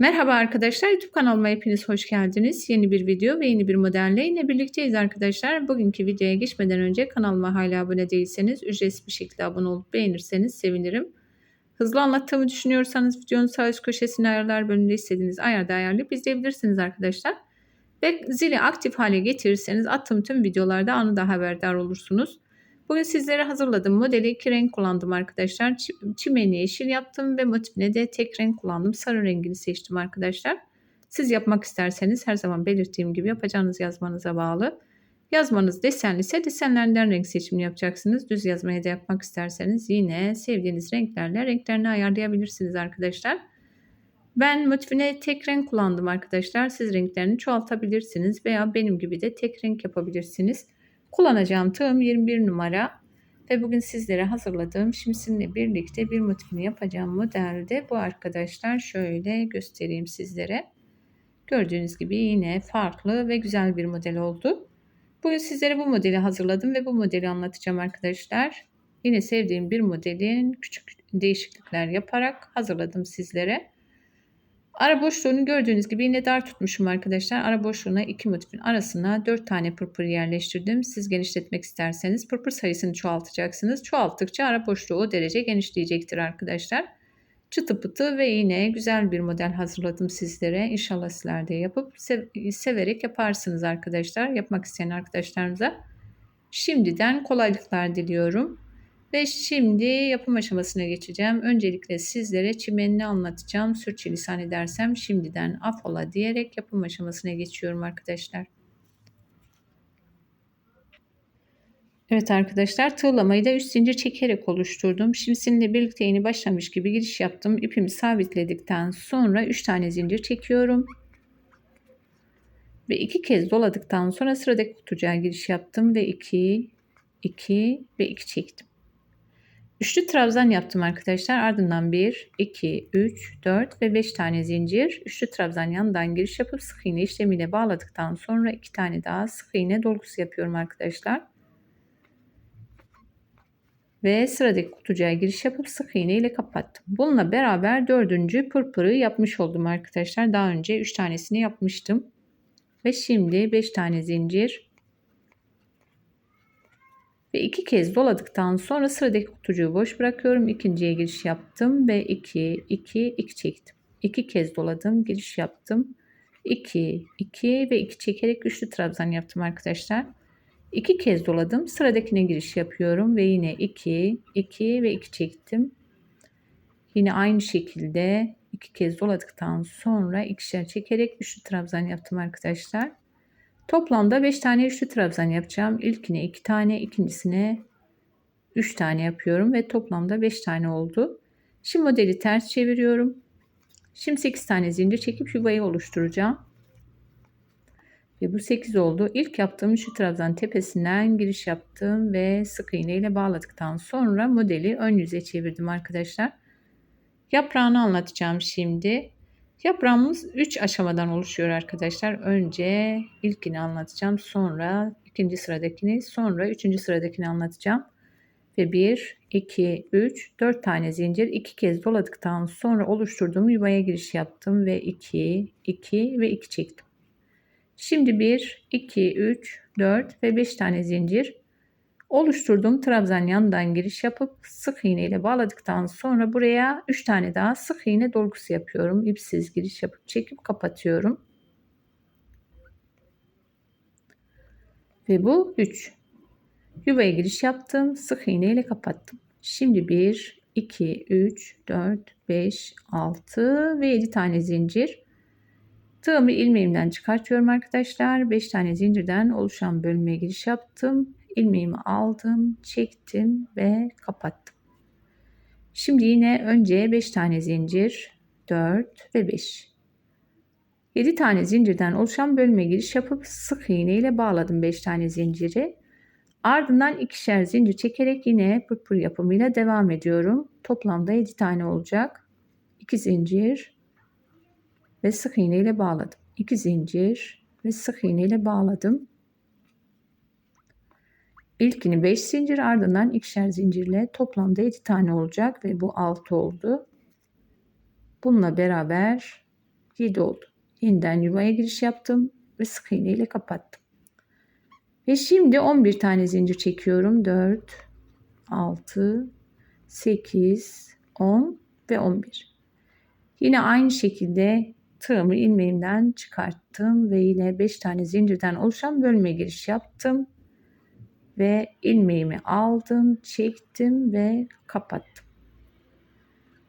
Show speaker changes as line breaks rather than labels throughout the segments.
Merhaba arkadaşlar YouTube kanalıma hepiniz hoş geldiniz. Yeni bir video ve yeni bir modelle yine birlikteyiz arkadaşlar. Bugünkü videoya geçmeden önce kanalıma hala abone değilseniz ücretsiz bir şekilde abone olup beğenirseniz sevinirim. Hızlı anlattığımı düşünüyorsanız videonun sağ üst köşesinde ayarlar bölümünde istediğiniz ayarda ayarlayıp izleyebilirsiniz arkadaşlar. Ve zili aktif hale getirirseniz attığım tüm videolarda anında haberdar olursunuz. Bugün sizlere hazırladığım modeli iki renk kullandım arkadaşlar. Çimeni yeşil yaptım ve motifine de tek renk kullandım. Sarı rengini seçtim arkadaşlar. Siz yapmak isterseniz her zaman belirttiğim gibi yapacağınız yazmanıza bağlı. Yazmanız desenli ise desenlerden renk seçimini yapacaksınız. Düz yazmaya da yapmak isterseniz yine sevdiğiniz renklerle renklerini ayarlayabilirsiniz arkadaşlar. Ben motifine tek renk kullandım arkadaşlar. Siz renklerini çoğaltabilirsiniz veya benim gibi de tek renk yapabilirsiniz. Kullanacağım tığım 21 numara ve bugün sizlere hazırladığım şimsinle birlikte bir motifini yapacağım modelde bu arkadaşlar şöyle göstereyim sizlere. Gördüğünüz gibi yine farklı ve güzel bir model oldu. Bugün sizlere bu modeli hazırladım ve bu modeli anlatacağım arkadaşlar. Yine sevdiğim bir modelin küçük değişiklikler yaparak hazırladım sizlere. Ara boşluğunu gördüğünüz gibi yine dar tutmuşum arkadaşlar. Ara boşluğuna iki motifin arasına 4 tane pırpır yerleştirdim. Siz genişletmek isterseniz pırpır sayısını çoğaltacaksınız. Çoğalttıkça ara boşluğu o derece genişleyecektir arkadaşlar. Çıtı pıtı ve yine güzel bir model hazırladım sizlere. İnşallah sizler de yapıp sev severek yaparsınız arkadaşlar. Yapmak isteyen arkadaşlarımıza şimdiden kolaylıklar diliyorum. Ve şimdi yapım aşamasına geçeceğim. Öncelikle sizlere çimenini anlatacağım. Sürçülisan edersem şimdiden afola diyerek yapım aşamasına geçiyorum arkadaşlar. Evet arkadaşlar tığlamayı da üst zincir çekerek oluşturdum. Şimdi sizinle birlikte yeni başlamış gibi giriş yaptım. İpimi sabitledikten sonra 3 tane zincir çekiyorum. Ve iki kez doladıktan sonra sıradaki kutucuğa giriş yaptım ve 2, 2 ve 2 çektim. Üçlü trabzan yaptım arkadaşlar. Ardından 1, 2, 3, 4 ve 5 tane zincir. Üçlü trabzan yanından giriş yapıp sık iğne işlemiyle bağladıktan sonra 2 tane daha sık iğne dolgusu yapıyorum arkadaşlar. Ve sıradaki kutucuğa giriş yapıp sık iğne ile kapattım. Bununla beraber dördüncü pırpırı yapmış oldum arkadaşlar. Daha önce 3 tanesini yapmıştım. Ve şimdi 5 tane zincir ve iki kez doladıktan sonra sıradaki kutucuğu boş bırakıyorum. İkinciye giriş yaptım ve 2 2 2 çektim. İki kez doladım, giriş yaptım. 2 2 ve 2 çekerek üçlü trabzan yaptım arkadaşlar. İki kez doladım. Sıradakine giriş yapıyorum ve yine 2 2 ve 2 çektim. Yine aynı şekilde iki kez doladıktan sonra ikişer çekerek üçlü trabzan yaptım arkadaşlar. Toplamda 5 tane üçlü trabzan yapacağım. İlkine 2 tane, ikincisine 3 tane yapıyorum ve toplamda 5 tane oldu. Şimdi modeli ters çeviriyorum. Şimdi 8 tane zincir çekip yuvayı oluşturacağım. Ve bu 8 oldu. İlk yaptığım şu trabzan tepesinden giriş yaptım ve sık iğne ile bağladıktan sonra modeli ön yüze çevirdim arkadaşlar. Yaprağını anlatacağım şimdi. Yaprağımız 3 aşamadan oluşuyor arkadaşlar. Önce ilkini anlatacağım. Sonra ikinci sıradakini. Sonra üçüncü sıradakini anlatacağım. Ve 1, 2, 3, 4 tane zincir. 2 kez doladıktan sonra oluşturduğum yuvaya giriş yaptım. Ve 2, 2 ve 2 çektim. Şimdi 1, 2, 3, 4 ve 5 tane zincir oluşturduğum trabzan yanından giriş yapıp sık iğne ile bağladıktan sonra buraya 3 tane daha sık iğne dolgusu yapıyorum. İpsiz giriş yapıp çekip kapatıyorum. Ve bu 3. Yuvaya giriş yaptım. Sık iğne ile kapattım. Şimdi 1, 2, 3, 4, 5, 6 ve 7 tane zincir. Tığımı ilmeğimden çıkartıyorum arkadaşlar. 5 tane zincirden oluşan bölmeye giriş yaptım ilmeğimi aldım, çektim ve kapattım. Şimdi yine önce 5 tane zincir, 4 ve 5. 7 tane zincirden oluşan bölme giriş yapıp sık iğne ile bağladım 5 tane zinciri. Ardından ikişer zincir çekerek yine pırpır yapımıyla devam ediyorum. Toplamda 7 tane olacak. 2 zincir ve sık iğne ile bağladım. 2 zincir ve sık iğne ile bağladım. İlkini 5 zincir ardından ikişer zincirle toplamda 7 tane olacak ve bu 6 oldu. Bununla beraber 7 oldu. Yeniden yuvaya giriş yaptım ve sık iğne ile kapattım. Ve şimdi 11 tane zincir çekiyorum. 4, 6, 8, 10 ve 11. Yine aynı şekilde tığımı ilmeğimden çıkarttım ve yine 5 tane zincirden oluşan bölme giriş yaptım. Ve ilmeğimi aldım, çektim ve kapattım.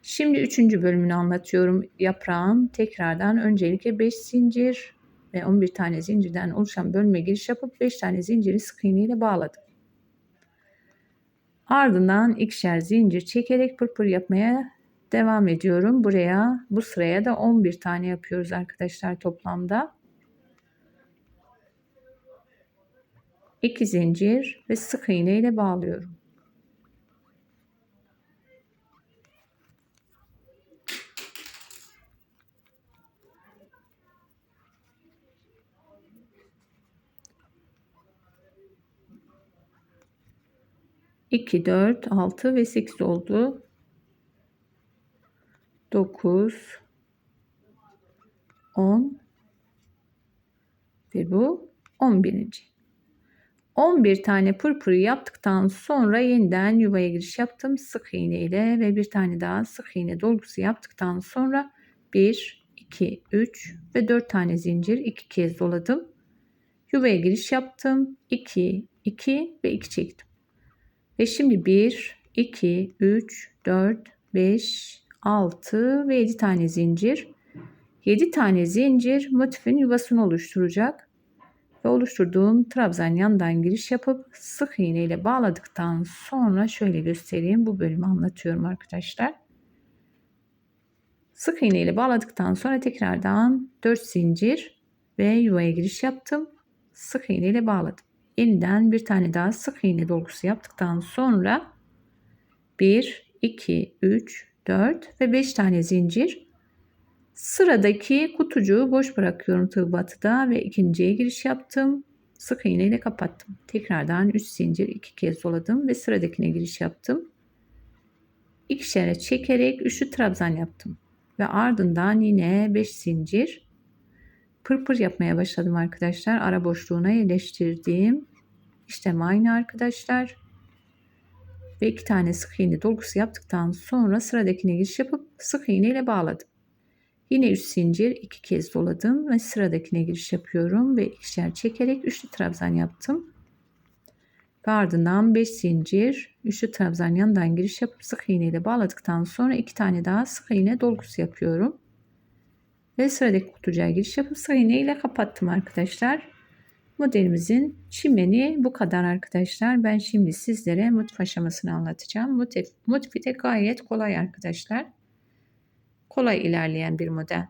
Şimdi üçüncü bölümünü anlatıyorum. Yaprağın tekrardan öncelikle 5 zincir ve 11 tane zincirden oluşan bölme giriş yapıp 5 tane zinciri sık iğne ile bağladım. Ardından ikişer zincir çekerek pırpır yapmaya devam ediyorum. Buraya bu sıraya da 11 tane yapıyoruz arkadaşlar toplamda. 2 zincir ve sık iğne ile bağlıyorum. İki, dört, altı ve sekiz oldu. 9 10 ve bu 11. 11 tane pırpırı yaptıktan sonra yeniden yuvaya giriş yaptım sık iğne ile ve bir tane daha sık iğne dolgusu yaptıktan sonra 1 2 3 ve 4 tane zincir iki kez doladım. Yuvaya giriş yaptım. 2 2 ve 2 çektim. Ve şimdi 1 2 3 4 5 6 ve 7 tane zincir. 7 tane zincir motifin yuvasını oluşturacak. Ve oluşturduğum trabzan yandan giriş yapıp sık iğne ile bağladıktan sonra şöyle göstereyim. Bu bölümü anlatıyorum arkadaşlar. Sık iğne ile bağladıktan sonra tekrardan 4 zincir ve yuvaya giriş yaptım. Sık iğne ile bağladım. Yeniden bir tane daha sık iğne dolgusu yaptıktan sonra 1, 2, 3, 4 ve 5 tane zincir. Sıradaki kutucuğu boş bırakıyorum tığ ve ikinciye giriş yaptım. Sık iğne ile kapattım. Tekrardan 3 zincir 2 kez doladım ve sıradakine giriş yaptım. İkişere çekerek üçlü trabzan yaptım. Ve ardından yine 5 zincir pırpır yapmaya başladım arkadaşlar. Ara boşluğuna yerleştirdiğim işlem aynı arkadaşlar ve iki tane sık iğne dolgusu yaptıktan sonra sıradakine giriş yapıp sık iğne ile bağladım. Yine 3 zincir iki kez doladım ve sıradakine giriş yapıyorum ve ikişer çekerek üçlü trabzan yaptım. Ve ardından 5 zincir üçlü trabzan yanından giriş yapıp sık iğne ile bağladıktan sonra iki tane daha sık iğne dolgusu yapıyorum. Ve sıradaki kutucuğa giriş yapıp sık iğne ile kapattım arkadaşlar. Modelimizin çimeni bu kadar arkadaşlar. Ben şimdi sizlere motif aşamasını anlatacağım. Motif, motifi de gayet kolay arkadaşlar. Kolay ilerleyen bir model.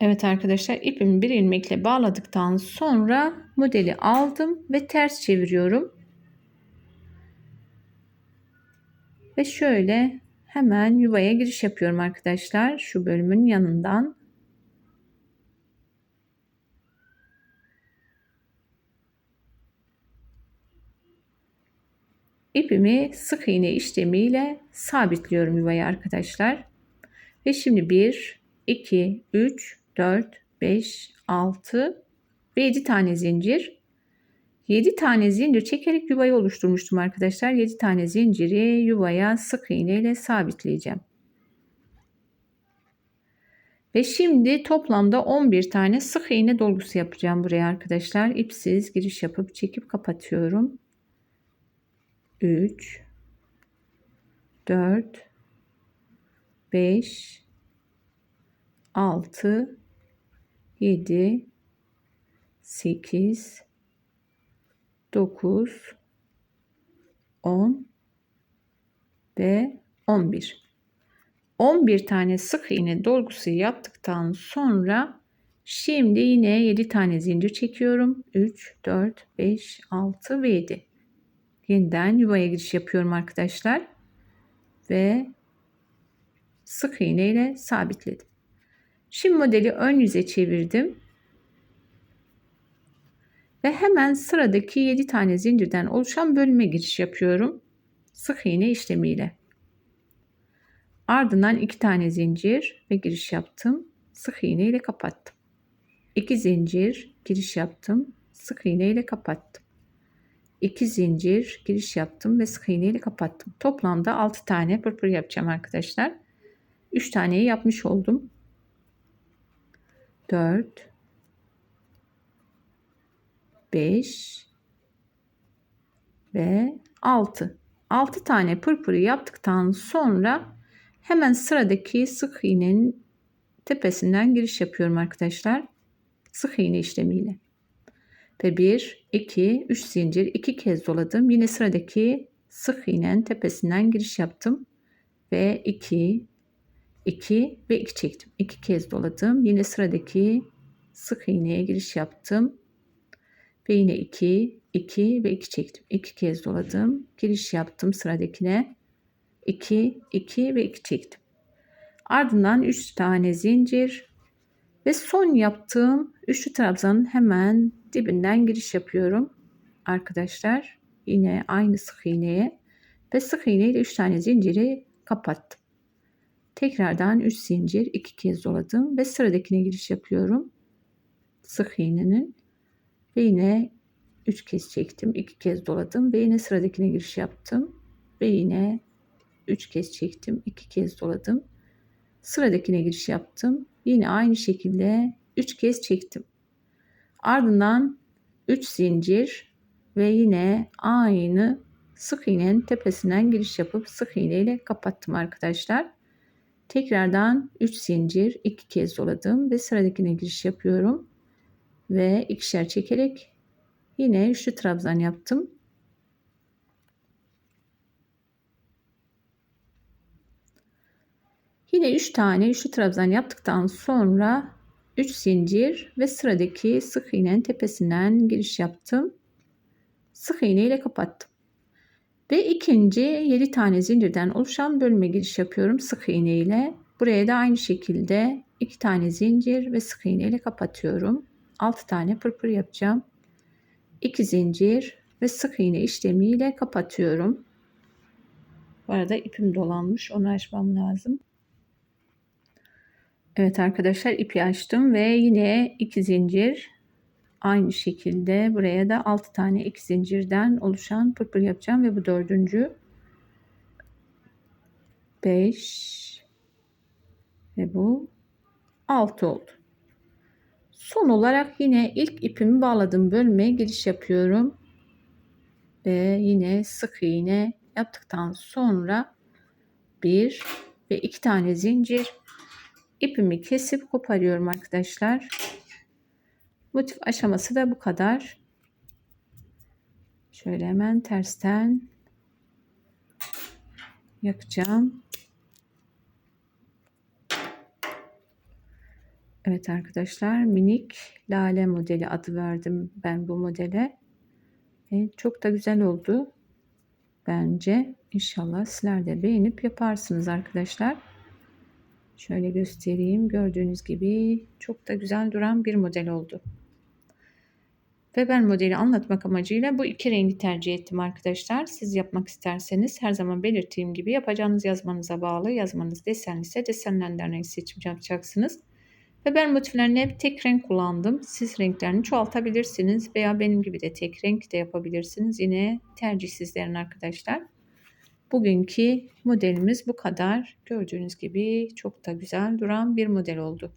Evet arkadaşlar ipimi bir ilmekle bağladıktan sonra modeli aldım ve ters çeviriyorum. Ve şöyle hemen yuvaya giriş yapıyorum arkadaşlar. Şu bölümün yanından ipimi sık iğne işlemiyle sabitliyorum yuvaya arkadaşlar. Ve şimdi 1, 2, 3, 4, 5, 6 ve 7 tane zincir. 7 tane zincir çekerek yuvayı oluşturmuştum arkadaşlar. 7 tane zinciri yuvaya sık iğne ile sabitleyeceğim. Ve şimdi toplamda 11 tane sık iğne dolgusu yapacağım buraya arkadaşlar. İpsiz giriş yapıp çekip kapatıyorum. 3 4 5 6 7 8 9 10 ve 11 11 tane sık iğne dolgusu yaptıktan sonra şimdi yine 7 tane zincir çekiyorum. 3 4 5 6 ve 7 yeniden yuvaya giriş yapıyorum arkadaşlar. Ve sık iğne ile sabitledim. Şimdi modeli ön yüze çevirdim. Ve hemen sıradaki 7 tane zincirden oluşan bölüme giriş yapıyorum. Sık iğne işlemiyle. Ardından iki tane zincir ve giriş yaptım. Sık iğne ile kapattım. 2 zincir giriş yaptım. Sık iğne ile kapattım. 2 zincir giriş yaptım ve sık iğne ile kapattım. Toplamda 6 tane pırpır yapacağım arkadaşlar. 3 taneyi yapmış oldum. 4 5 ve 6. 6 tane pırpırı yaptıktan sonra hemen sıradaki sık iğnenin tepesinden giriş yapıyorum arkadaşlar. Sık iğne işlemiyle. Ve 1, 2, 3 zincir 2 kez doladım. Yine sıradaki sık iğnenin tepesinden giriş yaptım. Ve 2, 2 ve 2 çektim. 2 kez doladım. Yine sıradaki sık iğneye giriş yaptım. Ve yine 2, 2 ve 2 çektim. 2 kez doladım. Giriş yaptım sıradakine. 2, 2 ve 2 çektim. Ardından 3 tane zincir ve son yaptığım üçlü trabzanın hemen dibinden giriş yapıyorum. Arkadaşlar yine aynı sık iğneye ve sık iğne ile 3 tane zinciri kapattım. Tekrardan 3 zincir 2 kez doladım ve sıradakine giriş yapıyorum. Sık iğnenin ve yine 3 kez çektim. 2 kez doladım ve yine sıradakine giriş yaptım. Ve yine 3 kez çektim. 2 kez doladım. Sıradakine giriş yaptım. Yine aynı şekilde 3 kez çektim. Ardından 3 zincir ve yine aynı sık iğnenin tepesinden giriş yapıp sık iğne ile kapattım arkadaşlar. Tekrardan 3 zincir 2 kez doladım ve sıradakine giriş yapıyorum. Ve ikişer çekerek yine üçlü trabzan yaptım. Yine 3 tane üçlü trabzan yaptıktan sonra 3 zincir ve sıradaki sık iğnenin tepesinden giriş yaptım. Sık iğne ile kapattım. Ve ikinci 7 tane zincirden oluşan bölüme giriş yapıyorum sık iğne ile. Buraya da aynı şekilde 2 tane zincir ve sık iğne ile kapatıyorum. 6 tane pırpır yapacağım. 2 zincir ve sık iğne işlemiyle kapatıyorum. Bu arada ipim dolanmış. Onu açmam lazım. Evet arkadaşlar ipi açtım ve yine iki zincir aynı şekilde buraya da 6 tane iki zincirden oluşan pırpır yapacağım ve bu dördüncü 5 ve bu 6 oldu. Son olarak yine ilk ipimi bağladığım bölmeye giriş yapıyorum. Ve yine sık iğne yaptıktan sonra bir ve iki tane zincir ipimi kesip koparıyorum arkadaşlar. Motif aşaması da bu kadar. Şöyle hemen tersten yakacağım. Evet arkadaşlar minik lale modeli adı verdim ben bu modele. E, çok da güzel oldu. Bence inşallah sizler de beğenip yaparsınız arkadaşlar. Şöyle göstereyim. Gördüğünüz gibi çok da güzel duran bir model oldu. Ve ben modeli anlatmak amacıyla bu iki rengi tercih ettim arkadaşlar. Siz yapmak isterseniz her zaman belirttiğim gibi yapacağınız yazmanıza bağlı. Yazmanız desenli ise desenlerden renk seçim yapacaksınız. Ve ben motiflerini hep tek renk kullandım. Siz renklerini çoğaltabilirsiniz veya benim gibi de tek renk de yapabilirsiniz. Yine tercih sizlerin arkadaşlar. Bugünkü modelimiz bu kadar. Gördüğünüz gibi çok da güzel duran bir model oldu.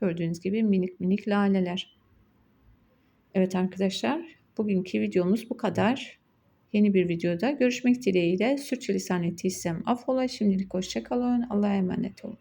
Gördüğünüz gibi minik minik laleler. Evet arkadaşlar bugünkü videomuz bu kadar. Yeni bir videoda görüşmek dileğiyle. Sürçülisan ettiysem affola. Şimdilik hoşçakalın. Allah'a emanet olun.